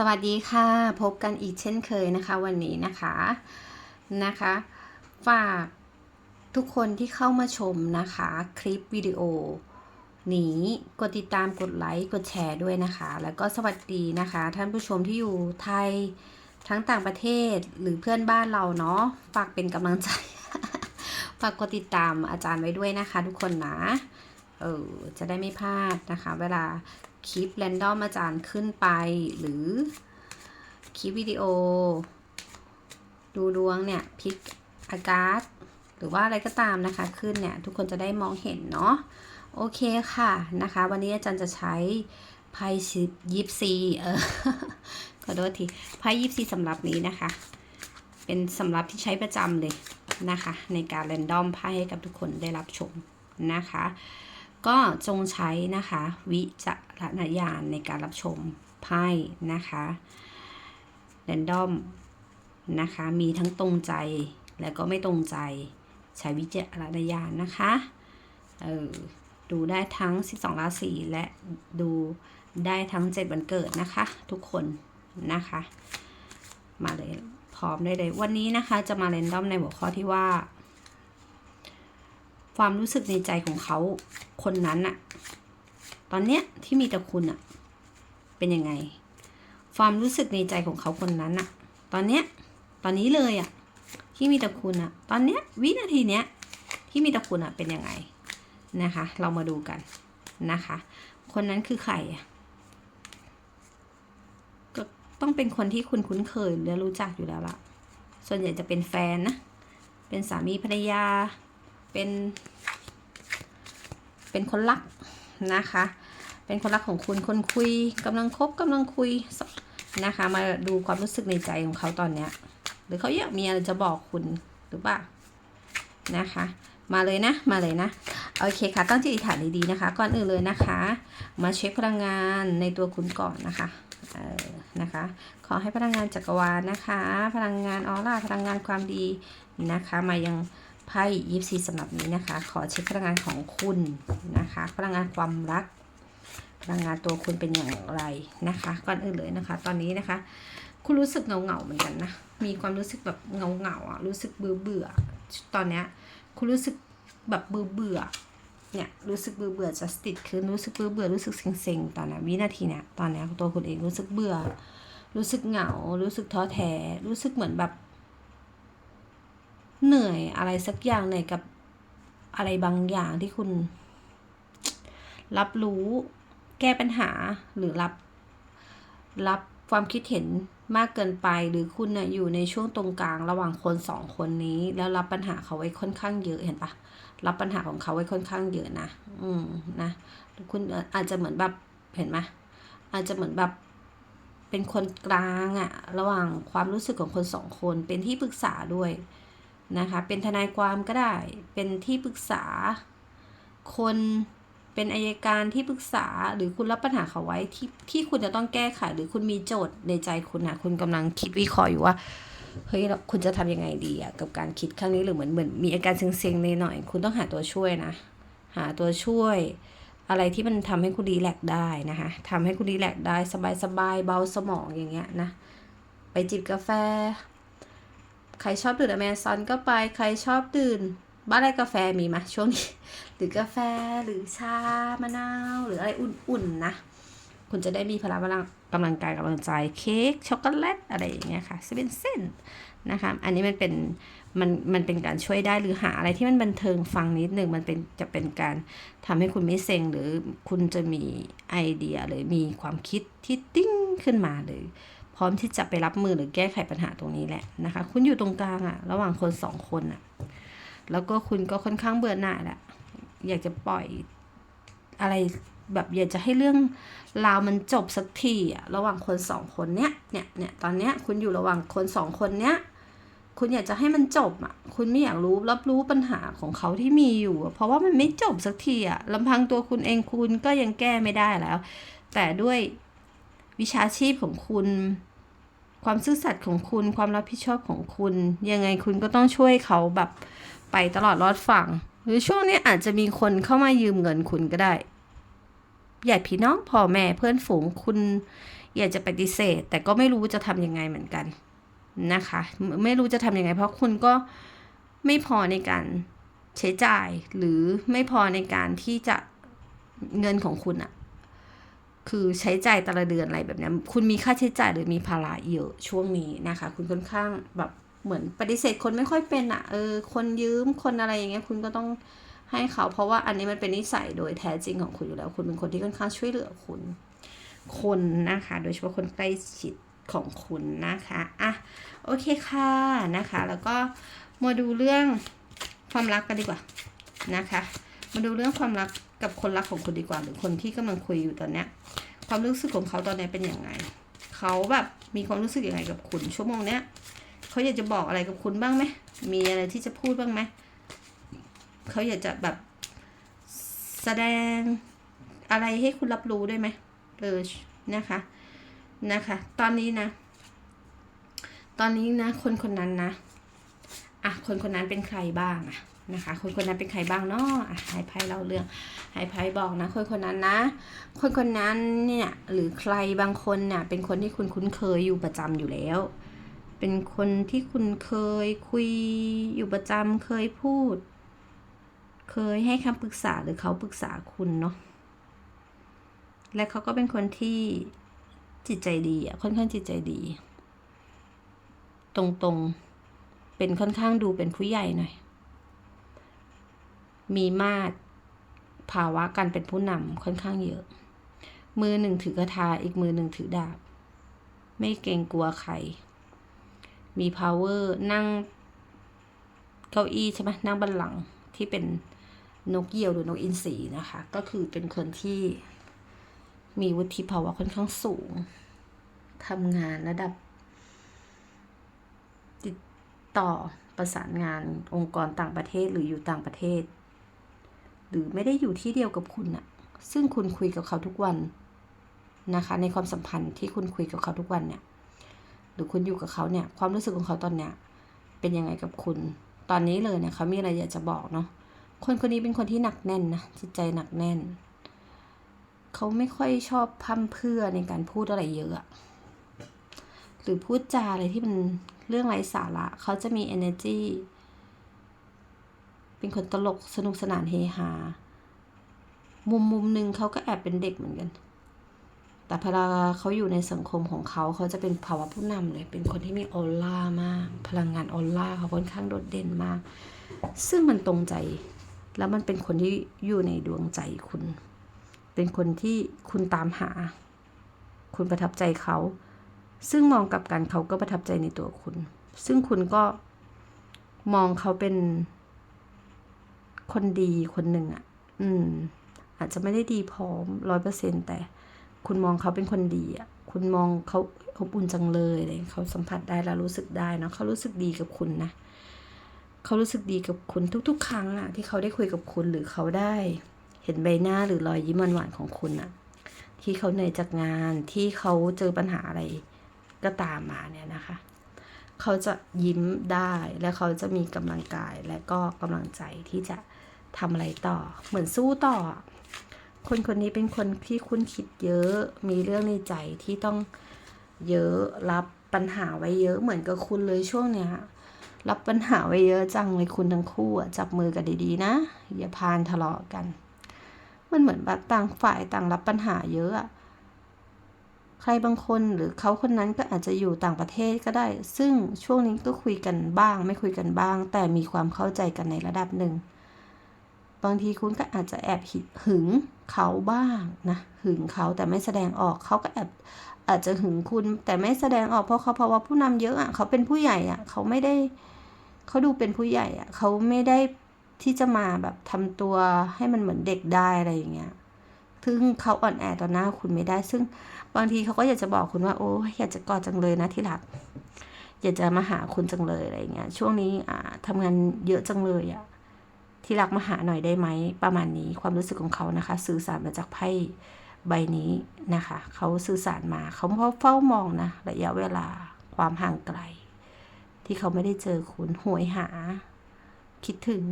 สวัสดีค่ะ พบกันอีกเช่นเคยนะคะ วันนี้นะคะนะคะ ฝากทุกคนที่เข้ามาชมนะคะ คลิปวิดีโอนี้กดติดตามกดไลค์กดแชร์ด้วยนะคะ แล้วก็สวัสดีนะคะ ท่านผู้ชมที่อยู่ไทยทั้งต่างประเทศหรือเพื่อนบ้านเราเนาะฝากเป็นกำลังใจ ฝากกดติดตามอาจารย์ไว้ด้วยนะคะ ทุกคนนะเออจะได้ไม่พลาดนะคะ เวลา คลิปแรนดอมอาจารย์ขึ้นไป หรือคลิปวิดีโอ ดูดวงเนี่ยพิกอากาศหรือว่าอะไรก็ตามนะคะขึ้นเนี่ยทุกคนจะได้มองเห็นเนาะโอเคค่ะนะคะ วันนี้อาจารย์จะใช้ไพ่ยิปซีเออขอโทษทีไพ่ยิปซีสำหรับนี้นะคะ เป็นสำหรับที่ใช้ประจำเลยนะคะ ในการแรนดอมไพ่ให้กับทุกคนได้รับชมนะคะ ก็จงใช้นะคะ วิจารณญาณในการรับชมไพ่นะคะแรนดอมนะคะ มีทั้งตรงใจและก็ไม่ตรงใจใช้วิจารณญาณนะคะเออดูได้ทั้ง 12 ราศีและดูได้ทั้ง 7 วันเกิดนะคะ ทุกคนนะคะ มาเลยพร้อมได้เลย วันนี้นะคะจะมาเรนดอมในหัวข้อที่ว่า ความรู้สึกในใจของเขาคนนั้นอะตอนเนี้ยที่มีแต่คุณอะเป็นยังไง ความรู้สึกในใจของเขาคนนั้นอะตอนเนี้ยตอนนี้เลยอะที่มีแต่คุณอะตอนเนี้ยวินาทีเนี้ยที่มีแต่คุณอะเป็นยังไงนะคะ เรามาดูกันนะคะ คนนั้นคือใครอะก็ต้องเป็นคนที่คุณคุ้นเคยและรู้จักอยู่แล้วล่ะ ส่วนใหญ่จะเป็นแฟนนะ เป็นสามีภรรยา เป็น เป็นคนรักนะคะ เป็นคนรักของคุณคนคุยกำลังคบกำลังคุยนะคะ มาดูความรู้สึกในใจของเขาตอนเนี้ย หรือเขาอยากมีอะไรจะบอกคุณหรือเปล่านะคะมาเลยนะ มาเลยนะ โอเคค่ะ ตั้งจิตอธิษฐานดีๆนะคะ ก่อนอื่นเลยนะคะ มาเช็คพลังงานในตัวคุณก่อนนะคะ เออ นะคะ ขอให้พลังงานจักรวาลนะคะ พลังงานออร่า พลังงานความดีนะคะ มายัง ไพ่ยิปซีสำหรับนี้นะคะ ขอเช็คพลังงานของคุณนะคะ พลังงานความรัก พลังงานตัวคุณเป็นอย่างไรนะคะ ก่อนอื่นเลยนะคะ ตอนนี้นะคะ คุณรู้สึกเงาเงาเหมือนกันนะ มีความรู้สึกแบบเงาเงาอะ รู้สึกเบื่อเบื่อ ตอนเนี้ยคุณรู้สึกแบบเบื่อเบื่อ เนี่ยรู้สึกเบื่อเบื่อจะติดคือรู้สึกเบื่อเบื่อรู้สึกเซ็งๆตอนนี้วินาทีเนี้ยตอนเนี้ยตัวคุณเองรู้สึกเบื่อ รู้สึกเหงา รู้สึกท้อแท้ รู้สึกเหมือนแบบ เหนื่อยอะไรสักอย่างในกับอะไรบางอย่างที่คุณ รับรู้แก้ปัญหาหรือรับ รับความคิดเห็นมากเกินไปหรือคุณน่ะอยู่ในช่วงตรงกลางระหว่างคนสองคนนี้ แล้วรับปัญหาเขาไว้ค่อนข้างเยอะเห็นปะรับปัญหาของเขาไว้ค่อนข้างเยอะนะอืมนะคุณอาจจะเหมือนแบบเห็นไหมอาจจะเหมือนแบบเป็นคนกลางอะระหว่างความรู้สึกของคนสองคนเป็นที่ปรึกษาด้วย นะคะ เป็นทนายความก็ได้ เป็นที่ปรึกษา คนเป็นอายการที่ปรึกษาหรือคุณรับปัญหาเขาไว้ที่ที่คุณจะต้องแก้ไขหรือคุณมีโจทย์ในใจคุณนะคุณกำลังคิดวิเคราะห์อยู่ว่าเฮ้ยคุณจะทำยังไงดีอะกับการคิดครั้งนี้หรือเหมือนเหมือนมีอาการเซ็งๆในหน่อยคุณต้องหาตัวช่วยนะ หาตัวช่วย อะไรที่มันทำให้คุณรีแลกได้นะคะทำให้คุณรีแลกได้สบายๆเบาสมองอย่างเงี้ยนะไปจิบกาแฟ ใครชอบดื่มอเมซอนก็ไป ใครชอบดื่มบ้านไรกาแฟมีไหมช่วงนี้ หรือกาแฟหรือชามะนาว หรืออะไรอุ่นๆนะ คุณจะได้มีพลังพลังกำลังกายกำลังใจเค้กช็อกโกแลตอะไรอย่างเงี้ยค่ะจะเป็นเส้นนะคะอันนี้มันเป็นมันมันเป็นการช่วยได้หรือหาอะไรที่มันบันเทิงฟังนิดหนึ่งมันเป็นจะเป็นการทำให้คุณไม่เซ็งหรือคุณจะมีไอเดียหรือมีความคิดที่ติ้งขึ้นมาเลย พร้อมที่จะไปรับมือหรือแก้ไขปัญหาตรงนี้แหละนะคะ คุณอยู่ตรงกลางอะระหว่างคนสองคนอะแล้วก็คุณก็ค่อนข้างเบื่อหน่ายแหละอยากจะปล่อยอะไรแบบอยากจะให้เรื่องราวมันจบสักทีอะระหว่างคนสองคนเนี้ยเนี่ยเนี่ยตอนเนี้ยคุณอยู่ระหว่างคนสองคนเนี้ยคุณอยากจะให้มันจบอะ คุณไม่อยากรู้รับรู้ปัญหาของเขาที่มีอยู่ เพราะว่ามันไม่จบสักทีอะลำพังตัวคุณเองคุณก็ยังแก้ไม่ได้แล้ว แต่ด้วย วิชาชีพของคุณ ความซื่อสัตย์ของคุณ ความรับผิดชอบของคุณ ยังไงคุณก็ต้องช่วยเขาแบบไปตลอดรอดฝั่ง หรือช่วงนี้อาจจะมีคนเข้ามายืมเงินคุณก็ได้ญาติพี่น้องพ่อแม่เพื่อนฝูงคุณอยากจะปฏิเสธ แต่ก็ไม่รู้จะทำยังไงเหมือนกันนะคะ ไม่ไม่รู้จะทำยังไง เพราะคุณก็ไม่พอในการใช้จ่ายหรือไม่พอในการที่จะเงินของคุณอะ คือใช้จ่ายแต่ละเดือนอะไรแบบนี้คุณมีค่าใช้จ่ายหรือมีภาระเยอะช่วงนี้นะคะ คุณค่อนข้างแบบเหมือนปฏิเสธคนไม่ค่อยเป็นอะเออคนยืมคนอะไรอย่างเงี้ยคุณก็ต้องให้เขา เพราะว่าอันนี้มันเป็นนิสัยโดยแท้จริงของคุณอยู่แล้ว คุณเป็นคนที่ค่อนข้างช่วยเหลือคุณ คนนะคะ โดยเฉพาะคนใกล้ชิดของคุณนะคะอะโอเคค่ะนะคะ แล้วก็มาดูเรื่องความรักกันดีกว่านะคะ มาดูเรื่องความรัก กับคนรักของคุณดีกว่า หรือคนที่กำลังคุยอยู่ตอนเนี้ย ความรู้สึกของเขาตอนนี้เป็นยังไง เขาแบบมีความรู้สึกยังไงกับคุณ ชั่วโมงเนี้ยเขาอยากจะบอกอะไรกับคุณบ้างไหมมีอะไรที่จะพูดบ้างไหมเขาอยากจะแบบแสดงอะไรให้คุณรับรู้ได้ไหมเออนะคะนะคะ ตอนนี้นะ ตอนนี้นะ คนคนนั้นนะอะคนคนนั้นเป็นใครบ้างอะ นะคะ คนคนนั้นเป็นใครบ้างเนาะอะให้ไพ่เล่าเรื่องให้ไพ่บอกนะ คนคนนั้นนะ คนคนนั้นเนี่ยหรือใครบางคนเนี่ยเป็นคนที่คุณคุ้นเคยอยู่ประจำอยู่แล้ว เป็นคนที่คุณเคยคุยอยู่ประจำเคยพูด เคยให้คำปรึกษาหรือเขาปรึกษาคุณเนาะและเขาก็เป็นคนที่จิตใจดีอะค่อนข้างจิตใจดี ตรงๆ เป็นค่อนข้างดูเป็นผู้ใหญ่หน่อย มีมาตรภาวะการเป็นผู้นำค่อนข้างเยอะ มือหนึ่งถือกระทาอีกมือหนึ่งถือดาบ ไม่เกรงกลัวใคร มี power นั่งเก้าอี้ใช่ไหมนั่งบันลังที่เป็นนกเหยี่ยวหรือนกอินทรีนะคะ ก็คือเป็นคนที่มีวุฒิภาวะค่อนข้างสูงทำงานระดับ ติดต่อประสานงานองค์กรต่างประเทศหรืออยู่ต่างประเทศ หรือไม่ได้อยู่ที่เดียวกับคุณอะซึ่งคุณคุยกับเขาทุกวันนะคะ ในความสัมพันธ์ที่คุณคุยกับเขาทุกวันเนี่ย หรือคุณอยู่กับเขาเนี่ย ความรู้สึกของเขาตอนเนี้ยเป็นยังไงกับคุณ ตอนนี้เลยเนี่ยเขามีอะไรอยากจะบอกเนาะคนคนนี้เป็นคนที่หนักแน่นนะจิตใจหนักแน่น เขาไม่ค่อยชอบพั่มเพื่อในการพูดอะไรเยอะหรือพูดจาอะไรที่มันเรื่องไร้สาระเขาจะมี energy เป็นคนตลกสนุกสนานเฮฮา มุมมุมหนึ่งเขาก็แอบเป็นเด็กเหมือนกัน แต่พอเขาอยู่ในสังคมของเขาเขาจะเป็นภาวะผู้นำเลย เป็นคนที่มีออร่ามาก พลังงานออร่าเขาค่อนข้างโดดเด่นมาก ซึ่งมันตรงใจ แล้วมันเป็นคนที่อยู่ในดวงใจคุณ เป็นคนที่คุณตามหา คุณประทับใจเขา ซึ่งมองกับกันเขาก็ประทับใจในตัวคุณ ซึ่งคุณก็มองเขาเป็น คนดีคนหนึ่งอะ่ะ อืม อาจจะไม่ได้ดีพร้อมร้อยเปอร์เซ็นแต่คุณมองเขาเป็นคนดีอะ่ะ คุณมองเขาอบอุ่นจังเลยเลยเขาสัมผัสได้แล้วรู้สึกได้เนาะเขารู้สึกดีกับคุณนะเขารู้สึกดีกับคุณทุก ๆ ครั้งอะที่เขาได้คุยกับคุณหรือเขาได้ เห็นใบหน้าหรือรอยยิ้มหวานๆของคุณอะ ที่เขาเหนื่อยจากงานที่เขาเจอปัญหาอะไรก็ตามมาเนี่ยนะคะเขาจะยิ้มได้และเขาจะมีกำลังกายและก็กำลังใจที่จะ ทำอะไรต่อ เหมือนสู้ต่อ คนคนนี้เป็นคนที่คุณคิดเยอะ มีเรื่องในใจที่ต้องเยอะรับปัญหาไว้เยอะเหมือนกับคุณเลยช่วงเนี้ยรับปัญหาไว้เยอะจังเลยคุณทั้งคู่จับมือกันดีๆ นะ อย่าพานทะเลาะกัน มันเหมือนแบบต่างฝ่ายต่างรับปัญหาเยอะใครบางคนหรือเขาคนนั้นก็อาจจะอยู่ต่างประเทศก็ได้ ซึ่งช่วงนี้ก็คุยกันบ้าง ไม่คุยกันบ้าง แต่มีความเข้าใจกันในระดับหนึ่ง บางทีคุณก็อาจจะแอบหึงเขาบ้างนะหึงเขาแต่ไม่แสดงออกเขาก็แอบอาจจะหึงคุณแต่ไม่แสดงออกเพราะเขาเพราะว่าผู้นำเยอะอะเขาเป็นผู้ใหญ่อะเขาไม่ได้เขาดูเป็นผู้ใหญ่อะเขาไม่ได้ที่จะมาแบบทำตัวให้มันเหมือนเด็กได้อะไรอย่างเงี้ยซึ่งเขาอ่อนแอต่อหน้าคุณไม่ได้ ซึ่งบางทีเขาก็อยากจะบอกคุณว่า โอ้อยากจะกอดจังเลยนะที่รักอยากจะมาหาคุณจังเลยอะไรเงี้ยช่วงนี้อ่าทำงานเยอะจังเลยอะ ที่รักมาหาหน่อยได้ไหมประมาณนี้ความรู้สึกของเขานะคะ สื่อสารมาจากไพ่ใบนี้นะคะเขาสื่อสารมาเขาเฝ้ามองนะระยะเวลาความห่างไกล ที่เขาไม่ได้เจอคุณหวยหา คิดถึง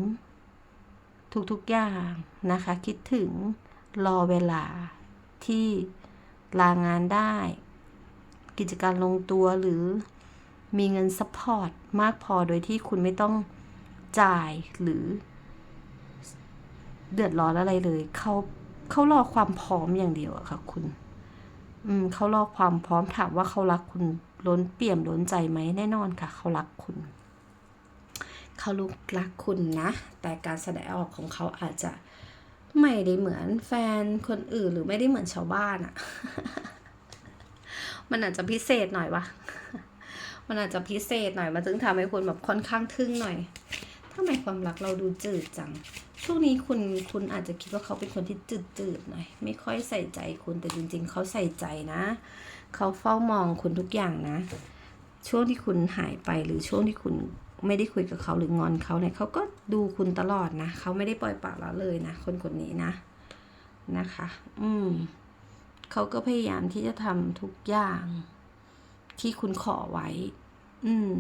ทุกๆอย่างนะคะ คิดถึงรอเวลาที่ลางานได้ กิจการลงตัวหรือมีเงินซัพพอร์ตมากพอโดยที่คุณไม่ต้องจ่ายหรือ เดือดร้อนอะไรเลย เขาเขารอความพร้อมอย่างเดียวอะค่ะ คุณ อืมเขารอความพร้อมถามว่าเขารักคุณล้นเปี่ยมล้นใจไหมแน่นอนค่ะ เขารักคุณ เขาลุกรักคุณนะ แต่การแสดงออกของเขาอาจจะไม่ได้เหมือนแฟนคนอื่นหรือไม่ได้เหมือนชาวบ้านอะมันอาจจะพิเศษหน่อยวะมันอาจจะพิเศษหน่อย มันถึงทำให้คุณแบบค่อนข้างทึ่งหน่อยทำไมความรักเราดูจืดจัง ช่วงนี้คุณคุณอาจจะคิดว่าเขาเป็นคนที่จืดจืดๆหน่อยไม่ค่อยใส่ใจคุณแต่จริง ๆ เขาใส่ใจนะ เขาเฝ้ามองคุณทุกอย่างนะ ช่วงที่คุณหายไปหรือช่วงที่คุณไม่ได้คุยกับเขาหรืองอนเขาเนี่ยเขาก็ดูคุณตลอดนะเขาไม่ได้ปล่อยปละละเลยนะ คนคนนี้นะนะคะ อืมเขาก็พยายามที่จะทำทุกอย่าง ที่คุณขอไว้ อืม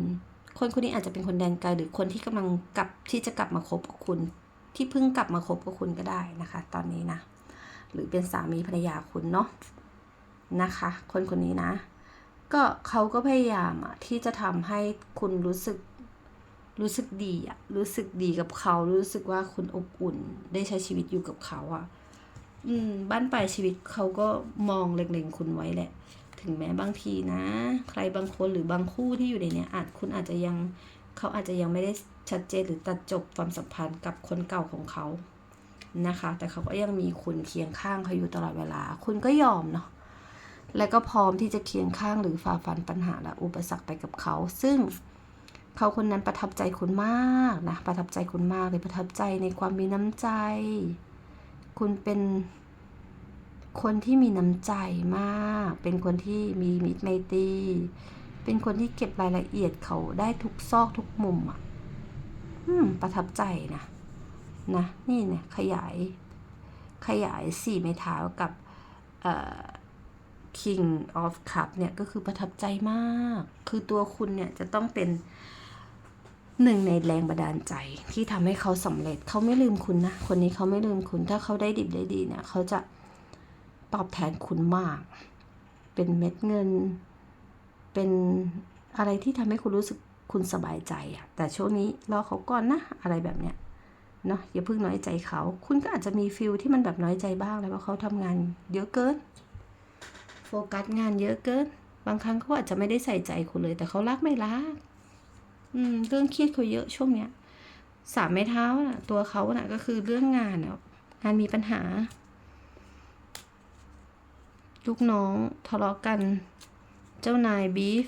คนคนนี้อาจจะเป็นคนแดนไกลหรือคนที่กำลังกลับที่จะกลับมาคบกับคุณ ที่เพิ่งกลับมาคบกับคุณก็ได้นะคะ ตอนนี้นะ หรือเป็นสามีภรรยาคุณเนาะนะคะ คนคนนี้นะ ก็เขาก็พยายามอะที่จะทำให้คุณรู้สึกรู้สึกดีอะรู้สึกดีกับเขา รู้สึกว่าคุณอบอุ่น ได้ใช้ชีวิตอยู่กับเขาอะอืม บ้านปลายชีวิตเขาก็มองเล็งๆคุณไว้แหละ ถึงแม้บางทีนะ ใครบางคนหรือบางคู่ที่อยู่ในเนี้ยอาจคุณอาจจะยังเขาอาจจะยังไม่ได้ ชัดเจนหรือตัดจบความสัมพันธ์กับคนเก่าของเขานะคะ แต่เขาก็ยังมีคุณเคียงข้างเขาอยู่ตลอดเวลา คุณก็ยอมเนาะและก็พร้อมที่จะเคียงข้างหรือฝ่าฟันปัญหาและอุปสรรคไปกับเขา ซึ่งเขาคนนั้นประทับใจคุณมากนะ ประทับใจคุณมากเลยประทับใจในความมีน้ำใจ คุณเป็นคนที่มีน้ำใจมาก เป็นคนที่มีมิตรไมตรี เป็นคนที่เก็บรายละเอียดเขาได้ทุกซอกทุกมุมอะ ประทับใจนะนะนี่เนี่ยขยายขยายสี่ไม้เท้ากับเอ่อ King of Cup เนี่ยก็คือประทับใจมาก คือตัวคุณเนี่ยจะต้องเป็นหนึ่งในแรงบันดาลใจที่ทำให้เขาสำเร็จเขาไม่ลืมคุณนะ คนนี้เขาไม่ลืมคุณ ถ้าเขาได้ดิบได้ดีเนี่ยเขาจะตอบแทนคุณมาก เป็นเม็ดเงิน เป็นอะไรที่ทำให้คุณรู้สึก คุณสบายใจอะแต่ช่วงนี้รอเขาก่อนนะ อะไรแบบเนี้ยเนาะอย่าเพิ่งน้อยใจเขา คุณก็อาจจะมีฟิลที่มันแบบน้อยใจบ้างแล้วว่าเขาทำงานเยอะเกิน โฟกัสงานเยอะเกิน บางครั้งเขาอาจจะไม่ได้ใส่ใจคุณเลย แต่เขารักไม่รักอืมเรื่องเครียดเขาเยอะช่วงเนี้ยสามไม้เท้าน่ะ ตัวเขาน่ะก็คือเรื่องงานน่ะงานมีปัญหา ลูกน้องทะเลาะกัน เจ้านายบีฟ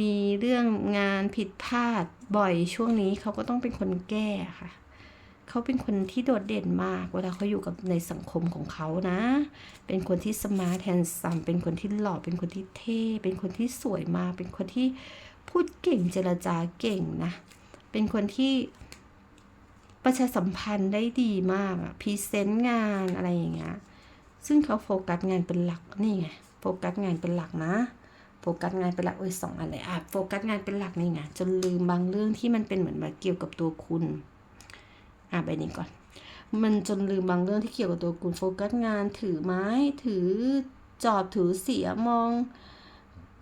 มีเรื่องงานผิดพลาดบ่อยช่วงนี้เขาก็ต้องเป็นคนแก้ค่ะ เขาเป็นคนที่โดดเด่นมาก เวลาเขาอยู่กับในสังคมของเขานะ เป็นคนที่สมาร์ทแฮนซัมเป็นคนที่หล่อ เป็นคนที่เท่ เป็นคนที่สวยมาก เป็นคนที่พูดเก่งเจรจาเก่งนะ เป็นคนที่ประชาสัมพันธ์ได้ดีมากอะพรีเซนต์งานอะไรอย่างเงี้ย ซึ่งเขาโฟกัสงานเป็นหลักนี่ไง โฟกัสงานเป็นหลักนะ โฟกัสงานเป็นหลักโอ้ยสองอันเลยอะโฟกัสงานเป็นหลักนี่ไงจนลืมบางเรื่องที่มันเป็นเหมือนแบบเกี่ยวกับตัวคุณอะไปนี้ก่อน มันจนลืมบางเรื่องที่เกี่ยวกับตัวคุณโฟกัสงานถือไม้ ถือจอบถือเสียมอง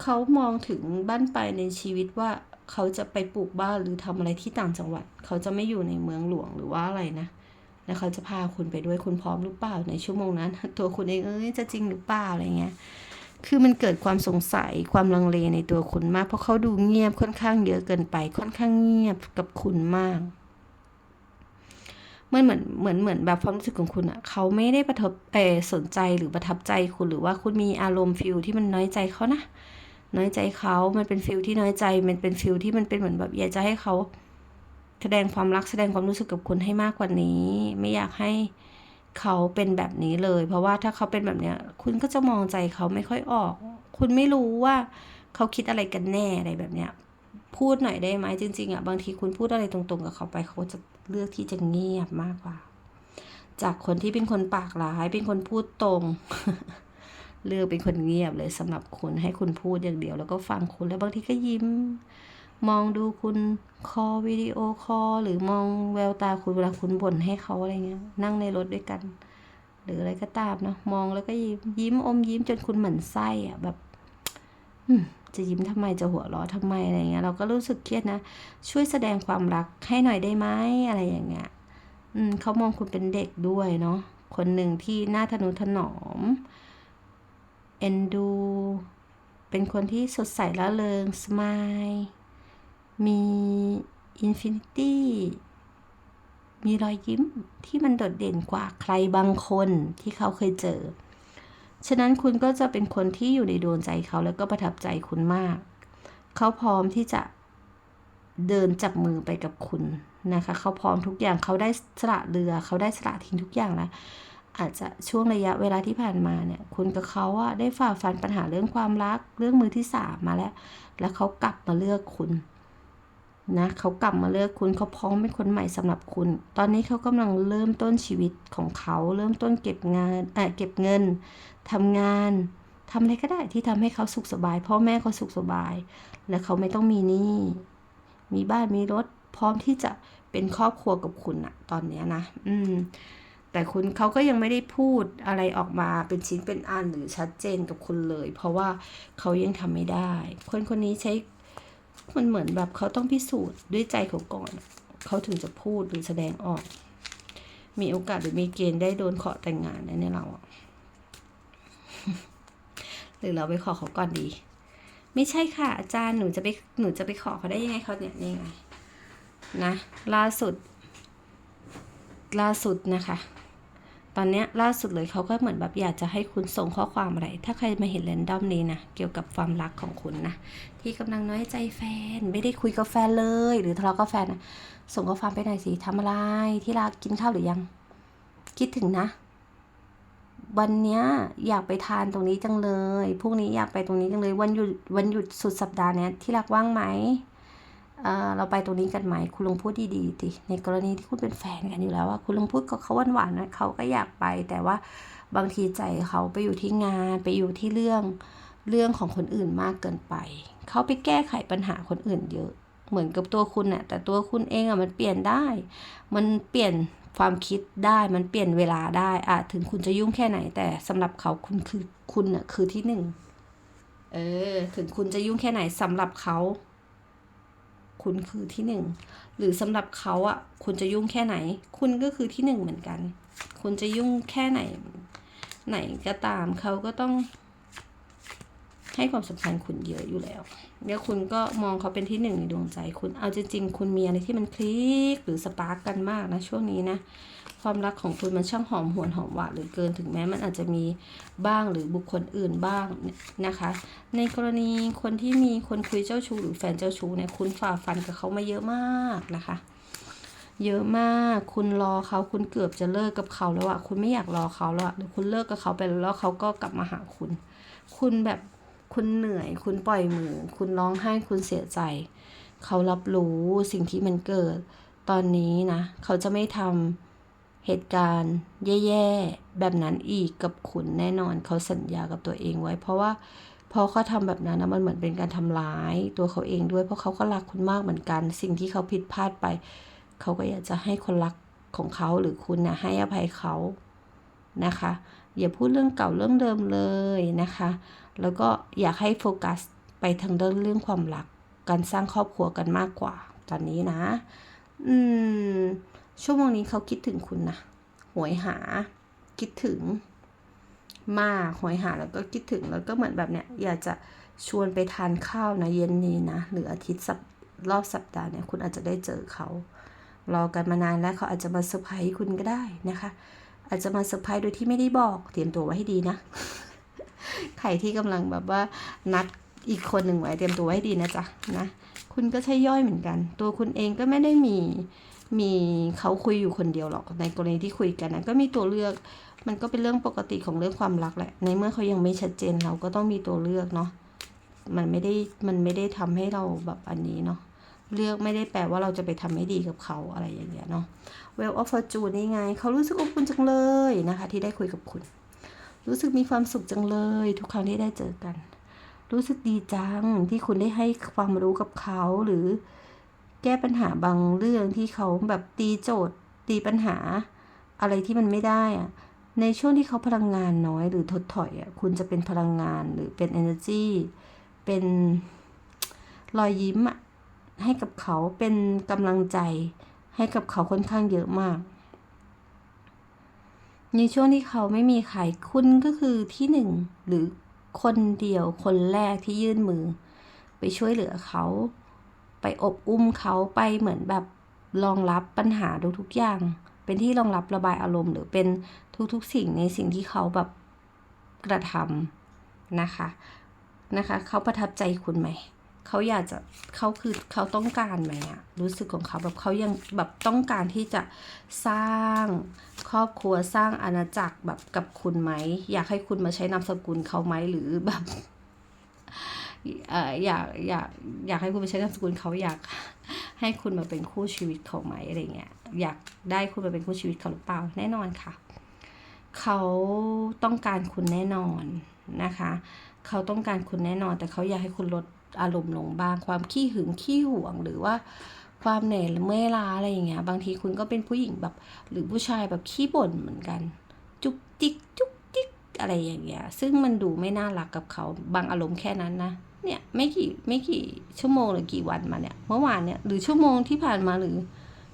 เขามองถึงบ้านไปในชีวิตว่าเขาจะไปปลูกบ้านหรือทำอะไรที่ต่างจังหวัด เขาจะไม่อยู่ในเมืองหลวงหรือว่าอะไรนะแล้วเขาจะพาคุณไปด้วยคุณพร้อมหรือเปล่าในชั่วโมงนั้น ตัวคุณเองเอ้ยจะจริงหรือเปล่าอะไรเงี้ย คือมันเกิดความสงสัยความลังเลในตัวคุณมาก เพราะเขาดูเงียบค่อนข้างเยอะเกินไป ค่อนข้างเงียบกับคุณมากมันเหมือนเหมือนเหมือนแบบความรู้สึกของคุณอะเขาไม่ได้ประทับเออสนใจหรือประทับใจคุณหรือว่าคุณมีอารมณ์ฟิลที่มันน้อยใจเขานะ น้อยใจเขามันเป็นฟิลที่น้อยใจ มันเป็นฟิลที่มันเป็นเหมือนแบบอยากจะให้เขาแสดงความรักแสดงความรู้สึกกับคุณให้มากกว่านี้ ไม่อยากให้ เขาเป็นแบบนี้เลย เพราะว่าถ้าเขาเป็นแบบเนี้ย คุณก็จะมองใจเขาไม่ค่อยออก คุณไม่รู้ว่าเขาคิดอะไรกันแน่อะไรแบบเนี้ย พูดหน่อยได้ไหมจริงๆอะบางทีคุณพูดอะไรตรงๆ กับเขาไปเขาจะเลือกที่จะเงียบมากกว่า จากคนที่เป็นคนปากร้ายเป็นคนพูดตรง เลือกเป็นคนเงียบเลยสำหรับคุณให้คุณพูดอย่างเดียว แล้วก็ฟังคุณแล้วบางทีก็ยิ้ม มองดูคุณคอวิดีโอคอลหรือมองแววตาคุณเวลาคุณบ่นให้เขาอะไรเงี้ย นั่งในรถด้วยกัน หรืออะไรก็ตามเนาะมองแล้วก็ยิ้มยิ้มอมยิ้มจนคุณเหมือนไส้อะแบบจะยิ้มทำไมจะหัวเราะทำไมอะไรเงี้ย เราก็รู้สึกเครียดนะ ช่วยแสดงความรักให้หน่อยได้ไหมอะไรอย่างเงี้ยอืมเขามองคุณเป็นเด็กด้วยเนาะคนหนึ่งที่หน่าทนุถนอมเอ็นดู เป็นคนที่สดใสละเริงสมาย มีอินฟินิตี้มีรอยยิ้มที่มันโดดเด่นกว่าใครบางคนที่เขาเคยเจอ ฉะนั้นคุณก็จะเป็นคนที่อยู่ในดวงใจเขาแล้วก็ประทับใจคุณมาก เขาพร้อมที่จะเดินจับมือไปกับคุณนะคะ เขาพร้อมทุกอย่างเขาได้สละเรือ เขาได้สละทิ้งทุกอย่างแล้วอาจจะช่วงระยะเวลาที่ผ่านมาเนี่ยคุณกับเขาอะได้ฝ่าฟันปัญหาเรื่องความรักเรื่องมือที่สามมาแล้ว แล้วเขากลับมาเลือกคุณ นะเขากลับมาเลือกคุณเขาพร้อมเป็นคนใหม่สำหรับคุณ ตอนนี้เขากำลังเริ่มต้นชีวิตของเขาเริ่มต้นเก็บงานเออเก็บเงินทำงานทำอะไรก็ได้ที่ทำให้เขาสุขสบาย พ่อแม่เขาสุขสบาย และเขาไม่ต้องมีหนี้มีบ้านมีรถ พร้อมที่จะเป็นครอบครัวกับคุณอะตอนเนี้นะ อืม แต่คุณเขาก็ยังไม่ได้พูดอะไรออกมาเป็นชิ้นเป็นอันหรือชัดเจนกับคุณเลย เพราะว่าเขายังทำไม่ได้ คนคนนี้ใช้ มันเหมือนแบบเขาต้องพิสูจน์ด้วยใจเขาก่อน เขาถึงจะพูดหรือแสดงออก มีโอกาสหรือมีเกณฑ์ได้โดนขอแต่งงานในเราหรือเราไปขอเขาก่อนดี ไม่ใช่ค่ะ อาจารย์หนูจะไปหนูจะไปขอเขาได้ยังไงเขาเนี่ยนี่ไงนะล่าสุด ล่าสุดนะคะ ตอนนี้ล่าสุดเลยเขาก็เหมือนแบบอยากจะให้คุณส่งข้อความอะไร ถ้าใครมาเห็นแรนดอมนี้นะ เกี่ยวกับความรักของคุณนะ ที่กำลังน้อยใจแฟน ไม่ได้คุยกับแฟนเลย หรือทะเลาะกับแฟนนะส่งข้อความไปหน่อยสิทำอะไร ที่รักกินข้าวหรือยัง คิดถึงนะ วันนี้อยากไปทานตรงนี้จังเลย พรุ่งนี้อยากไปตรงนี้จังเลย วันหยุดวันหยุดสุดสัปดาห์เนี้ยที่รักว่างไหม เราไปตรงนี้กันไหมคุณลุงพูดดีๆดิในกรณีที่คุณเป็นแฟนกันอยู่แล้วว่าคุณลุงพูดกับเขาหวานๆนะเขาก็อยากไป แต่ว่าบางทีใจเขาไปอยู่ที่งานไปอยู่ที่เรื่องเรื่องของคนอื่นมากเกินไป เขาไปแก้ไขปัญหาคนอื่นเยอะเหมือนกับตัวคุณน่ะแต่ตัวคุณเองอะมันเปลี่ยนได้ มันเปลี่ยนความคิดได้มันเปลี่ยนเวลาได้อะถึงคุณจะยุ่งแค่ไหน แต่สำหรับเขาคุณคือคุณน่ะคือที่หนึ่งเออถึงคุณจะยุ่งแค่ไหนสำหรับเขา คุณคือที่หนึ่งหรือสำหรับเขาอะคุณจะยุ่งแค่ไหน คุณก็คือที่หนึ่งเหมือนกัน คุณจะยุ่งแค่ไหน ไหนก็ตามเขาก็ต้อง ให้ความสำคัญคุณเยอะอยู่แล้วแล้วคุณก็มองเขาเป็นที่หนึ่งในดวงใจคุณเอาจริงๆคุณมีอะไรที่มันคลิกหรือสปาร์กกันมากนะช่วงนี้นะ ความรักของคุณมันช่างหอมหวนหอมหวานหลือเกิน ถึงแม้มันอาจจะมีบ้างหรือบุคคลอื่นบ้างนะคะ ในกรณีคนที่มีคนคุยเจ้าชู้หรือแฟนเจ้าชู้เนี่ยคุณฝ่าฟันกับเขามาเยอะมากนะคะ เยอะมาก คุณรอเขาคุณเกือบจะเลิกกับเขาแล้วอะคุณไม่อยากรอเขาแล้วหรือคุณเลิกกับเขาไปแล้วเขาก็กลับมาหาคุณ คุณแบบคุณเหนื่อย คุณปล่อยมือ คุณร้องไห้คุณเสียใจ เขารับรู้สิ่งที่มันเกิด ตอนนี้นะ เขาจะไม่ทำ เหตุการณ์แย่ๆแบบนั้นอีกกับคุณแน่นอนเขาสัญญากับตัวเองไว้ เพราะว่าพอเขาทำแบบนั้นนะมันเหมือนเป็นการทำร้ายตัวเขาเองด้วย เพราะเขาก็รักคุณมากเหมือนกัน สิ่งที่เขาผิดพลาดไป เขาก็อยากจะให้คนรักของเขาหรือคุณนะให้อภัยเขานะคะ อย่าพูดเรื่องเก่าเรื่องเดิมเลยนะคะ แล้วก็อยากให้โฟกัสไปทางเรื่องเรื่องความรัก การสร้างครอบครัวกันมากกว่า ตอนนี้นะ อืม ชั่วโมงนี้เขาคิดถึงคุณนะหวยหา คิดถึง มากหวยหาแล้วก็คิดถึงแล้วก็เหมือนแบบเนี้ยอยากจะชวนไปทานข้าวนะเย็นนี้นะหรืออาทิตย์สัปรอบสัปดาห์เนี่ยคุณอาจจะได้เจอเขารอกันมานานแล้วเขาอาจจะมาเซอร์ไพรส์คุณก็ได้นะคะ อาจจะมาเซอร์ไพรส์โดยที่ไม่ได้บอก เตรียมตัวไว้ให้ดีนะ ใครที่กำลังแบบว่านัดอีกคนหนึ่งไว้เตรียมตัวไว้ให้ดีนะจ๊ะนะ คุณก็ใช่ย่อยเหมือนกัน ตัวคุณเองก็ไม่ได้มี มีเขาคุยอยู่คนเดียวหรอกในกรณีที่คุยกันนะก็มีตัวเลือก มันก็เป็นเรื่องปกติของเรื่องความรักแหละ ในเมื่อเขายังไม่ชัดเจนเราก็ต้องมีตัวเลือกเนาะมันไม่ได้มันไม่ได้ทำให้เราแบบอันนี้เนาะเลือกไม่ได้แปลว่าเราจะไปทำไม่ดีกับเขาอะไรอย่างเงี้ยเนาะ Well of Fortune นี่ไง เขารู้สึกอบอุ่นจังเลยนะคะ ที่ได้คุยกับคุณ รู้สึกมีความสุขจังเลย ทุกครั้งที่ได้เจอกัน รู้สึกดีจังที่คุณได้ให้ความรู้กับเขาหรือ แก้ปัญหาบางเรื่องที่เขาแบบตีโจทย์ ตีปัญหา อะไรที่มันไม่ได้อะในช่วงที่เขาพลังงานน้อยหรือถดถอยอะคุณจะเป็นพลังงานหรือเป็น energy เป็นรอยยิ้มอะให้กับเขาเป็นกำลังใจ ให้กับเขาค่อนข้างเยอะมาก ในช่วงที่เขาไม่มีใครคุณก็คือที่หนึ่งหรือคนเดียวคนแรกที่ยื่นมือ ไปช่วยเหลือเขา ไปอบอุ้มเขาไปเหมือนแบบรองรับปัญหาทุกๆอย่าง เป็นที่รองรับระบายอารมณ์ หรือเป็นทุกๆสิ่งในสิ่งที่เขาแบบกระทำนะคะนะคะ เขาประทับใจคุณไหมเขาอยากจะเขาคือเขาต้องการไหมอะรู้สึกของเขาแบบเขายังแบบต้องการที่จะสร้างครอบครัวสร้างอาณาจักรแบบกับคุณไหม อยากให้คุณมาใช้นามสกุลเขาไหมหรือแบบ อยากอยากอยากให้คุณไปใช้นามสกุลเขาอยากให้คุณมาเป็นคู่ชีวิตเขาไหมอะไรเงี้ยอยากได้คุณมาเป็นคู่ชีวิตเขาหรือเปล่าแน่นอนค่ะ เขาต้องการคุณแน่นอนนะคะ เขาต้องการคุณแน่นอน แต่เขาอยากให้คุณลดอารมณ์ลงบ้าง ความขี้หึงขี้หวงหรือว่าความเหนื่อยเมื่อยล้าอะไรอย่างเงี้ยบางทีคุณก็เป็นผู้หญิงแบบ หรือผู้ชายแบบขี้บ่นเหมือนกัน จุกจิกจุกจิกอะไรอย่างเงี้ยซึ่งมันดูไม่น่ารักกับเขาบางอารมณ์แค่นั้นนะ เนี่ยไม่กี่ไม่กี่ชั่วโมงหรือกี่วันมาเนี่ยเมื่อวานเนี่ยหรือชั่วโมงที่ผ่านมาหรือ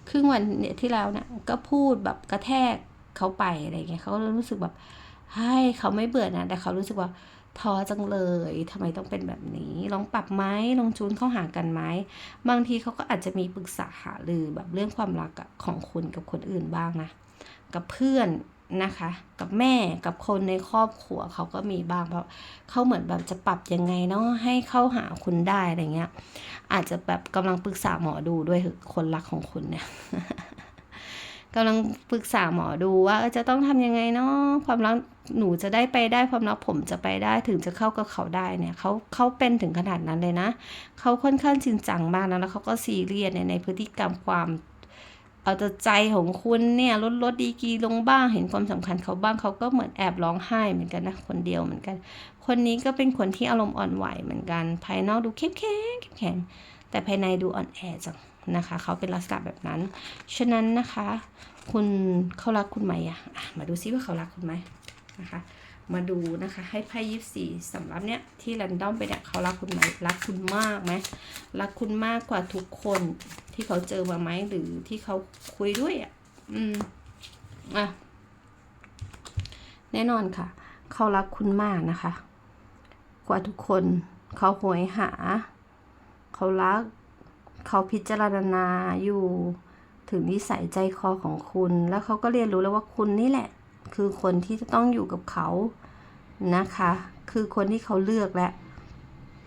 ครึ่งวันเนี่ยที่แล้วเนี่ยก็พูดแบบกระแทกเขาไปอะไรเงี้ยเขาก็รู้สึกแบบให้เขาไม่เบื่อนะ แต่เขารู้สึกว่าท้อจังเลยทำไมต้องเป็นแบบนี้ ลองปรับไหมลองจูนเข้าหากันไหมบางทีเขาก็อาจจะมีปรึกษาหารือแบบเรื่องความรักของคุณกับคนอื่นบ้างนะ กับเพื่อน นะคะ กับแม่กับคนในครอบครัวเขาก็มีบางเพราะเขาเหมือนแบบจะปรับยังไงเนาะให้เข้าหาคุณได้อะไรเงี้ย อาจจะแบบกำลังปรึกษาหมอดูด้วยเถอคนรักของคุณเนี่ยกำลังปรึกษาหมอดูว่าจะต้องทำยังไงเนาะความรักหนูจะได้ไปได้ความรักผมจะไปได้ถึงจะเข้ากับเขาได้เนี่ยเขาเขาเป็นถึงขนาดนั้นเลยนะเขาค่อนข้างจริงจังมากนะแล้วเขาก็ซีเรียสในในพฤติกรรมความ เอาแต่ใจของคุณเนี่ยลดลดดีกีลงบ้างเห็นความสำคัญเขาบ้างเขาก็เหมือนแอบร้องไห้เหมือนกันนะคนเดียวเหมือนกัน คนนี้ก็เป็นคนที่อารมณ์อ่อนไหวเหมือนกัน ภายนอกดูเข้มแข็งเข้มแข็งแต่ภายในดูอ่อนแอจังนะคะเขาเป็นลักษณะแบบนั้น ฉะนั้นนะคะ คุณเขารักคุณไหมอะอะมาดูซิว่าเขารักคุณไหมนะคะ มาดูนะคะ ให้ไพ่ยิบสี่สำหรับเนี้ยที่แรนดอมไปเนี่ยเขารักคุณไหมรักคุณมากไหมรักคุณมากกว่าทุกคนที่เขาเจอมาไหมหรือที่เขาคุยด้วยอะอืมอะแน่นอนค่ะ เขารักคุณมากนะคะ กว่าทุกคนเขาโหยหา เขารัก เขาพิจารณาอยู่ถึงนิสัยใจคอของคุณ แล้วเขาก็เรียนรู้แล้วว่าคุณนี่แหละ คือคนที่จะต้องอยู่กับเขานะคะ คือคนที่เขาเลือกและ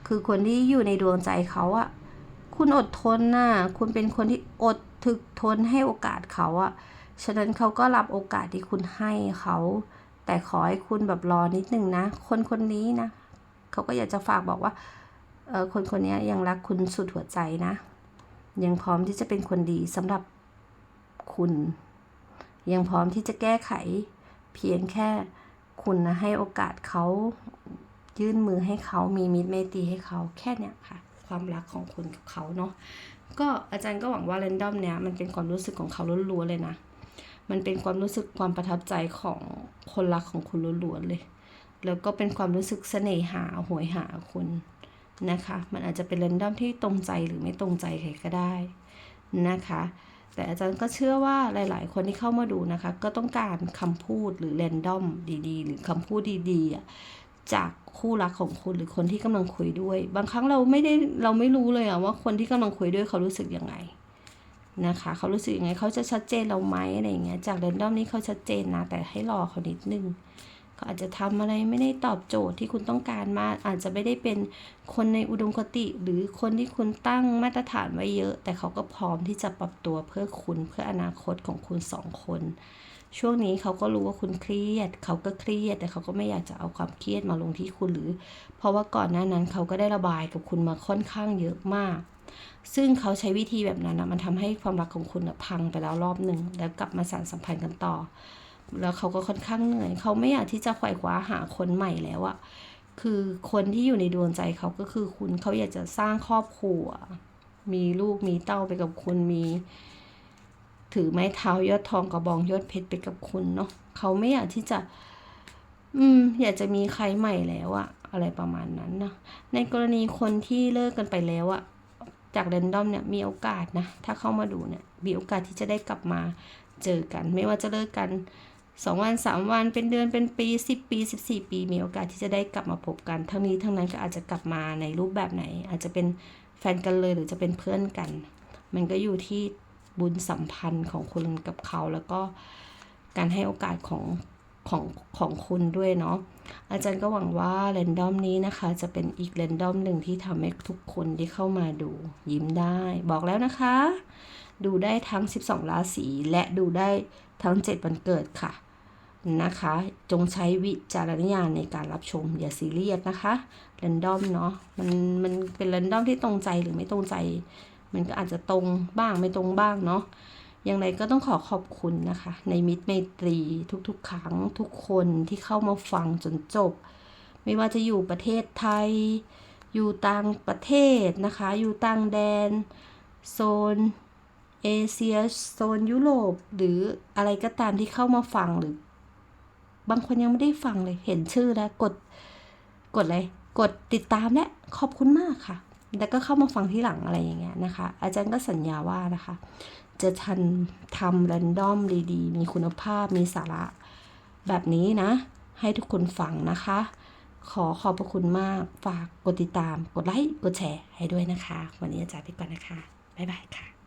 คือคนที่อยู่ในดวงใจเขาอะคุณอดทนน่ะคุณเป็นคนที่อดถึกทนให้โอกาสเขาอะฉะนั้นเขาก็รับโอกาสที่คุณให้เขา แต่ขอให้คุณแบบรอนิดนึงนะ คนคนนี้นะเขาก็อยากจะฝากบอกว่าเออคนคนนี้ยังรักคุณสุดหัวใจนะ ยังพร้อมที่จะเป็นคนดีสำหรับคุณ ยังพร้อมที่จะแก้ไข เพียงแค่คุณนะให้โอกาสเขายื่นมือให้เขามีมิตรเมตรีให้เขาแค่เนี้ยค่ะ ความรักของคุณกับเขาเนาะก็อาจารย์ก็หวังว่าเรนดอมเนี้ยมันเป็นความรู้สึกของเขาล้วนๆเลยนะ มันเป็นความรู้สึกความประทับใจของคนรักของคุณล้วนๆเลย แล้วก็เป็นความรู้สึกเสน่หาหวยหาคุณนะคะ มันอาจจะเป็นเรนดอมที่ตรงใจหรือไม่ตรงใจใครก็ได้นะคะ แต่อาจารย์ก็เชื่อว่าหลาย ๆ คนที่เข้ามาดูนะคะ ก็ต้องการคำพูดหรือเรนดอมดี ๆ หรือคำพูดดีๆจากคู่รักของคุณหรือคนที่กำลังคุยด้วย บางครั้งเราไม่ได้เราไม่รู้เลยอะว่าคนที่กำลังคุยด้วยเขารู้สึกยังไงนะคะเขารู้สึกยังไงเขาจะชัดเจนเราไหมอะไรอย่างเงี้ยจากเรนดอมนี้เขาชัดเจนนะแต่ให้รอเขานิดนึง ขาอาจจะทำอะไรไม่ได้ตอบโจทย์ที่คุณต้องการมาอาจจะไม่ได้เป็นคนในอุดมคติ หรือคนที่คุณตั้งมาตรฐานไว้เยอะ แต่เขาก็พร้อมที่จะปรับตัวเพื่อคุณเพื่ออนาคตของคุณสองคน ช่วงนี้เขาก็รู้ว่าคุณเครียด เขาก็เครียด แต่เขาก็ไม่อยากจะเอาความเครียดมาลงที่คุณหรือ เพราะว่าก่อนหน้านั้นเขาก็ได้ระบายกับคุณมาค่อนข้างเยอะมากซึ่งเขาใช้วิธีแบบนั้นนะมันทำให้ความรักของคุณพังไปแล้วรอบหนึ่งแล้วกลับมาสานสัมพันธ์กันต่อ แล้วเขาก็ค่อนข้างเหนื่อย เขาไม่อยากที่จะไขว่คว้าหาคนใหม่แล้วอะคือคนที่อยู่ในดวงใจเขาก็คือคุณเขาอยากจะสร้างครอบครัว มีลูกมีเต้าไปกับคุณมี ถือไม้เท้ายอดทองกระบองยอดเพชรไปกับคุณเนาะเขาไม่อยากที่จะ อืม อยากจะมีใครใหม่แล้วอะอะไรประมาณนั้นนะในกรณีคนที่เลิกกันไปแล้วอะจากเรนดอมเนี่ยมีโอกาสนะ ถ้าเข้ามาดูเนี่ยมีโอกาสที่จะได้กลับมาเจอกัน ไม่ว่าจะเลิกกัน สองวันสามวันเป็นเดือนเป็นปีสิบปีสิบสี่ปี มีโอกาสที่จะได้กลับมาพบกัน ทั้งนี้ทั้งนั้นก็อาจจะกลับมาในรูปแบบไหน อาจจะเป็นแฟนกันเลยหรือจะเป็นเพื่อนกัน มันก็อยู่ที่บุญสัมพันธ์ของคุณกับเขาแล้วก็การให้โอกาสของของของคุณด้วยเนาะอาจารย์ก็หวังว่าเรนดอมนี้นะคะ จะเป็นอีกเรนดอมหนึ่งที่ทำให้ทุกคนที่เข้ามาดูยิ้มได้ บอกแล้วนะคะ ดูได้ทั้ง 12 ราศีและดูได้ทั้ง 7 วันเกิดค่ะ นะคะ จงใช้วิจารณญาณในการรับชม อย่าซีเรียสนะคะเรนดอมเนาะมันมันเป็นเรนดอมที่ตรงใจหรือไม่ตรงใจ มันก็อาจจะตรงบ้างไม่ตรงบ้างเนาะอย่างไรก็ต้องขอขอบคุณนะคะ ในมิตรไมตรีทุกๆ ครั้งทุกคนที่เข้ามาฟังจนจบ ไม่ว่าจะอยู่ประเทศไทย อยู่ต่างประเทศนะคะ อยู่ต่างแดน โซนเอเชียโซนยุโรป หรืออะไรก็ตามที่เข้ามาฟังหรือ บางคนยังไม่ได้ฟังเลย เห็นชื่อแล้วกด กดอะไรกดติดตามและขอบคุณมากค่ะ แล้วก็เข้ามาฟังที่หลังอะไรอย่างเงี้ยนะคะ อาจารย์ก็สัญญาว่านะคะ จะทันทำแรนดอมดีๆ มีคุณภาพ มีสาระ แบบนี้นะ ให้ทุกคนฟังนะคะ ขอขอบพระคุณมาก ฝากกดติดตาม กดไลค์ กดแชร์ให้ด้วยนะคะ วันนี้อาจารย์ไปก่อนนะคะ บ๊ายบายค่ะ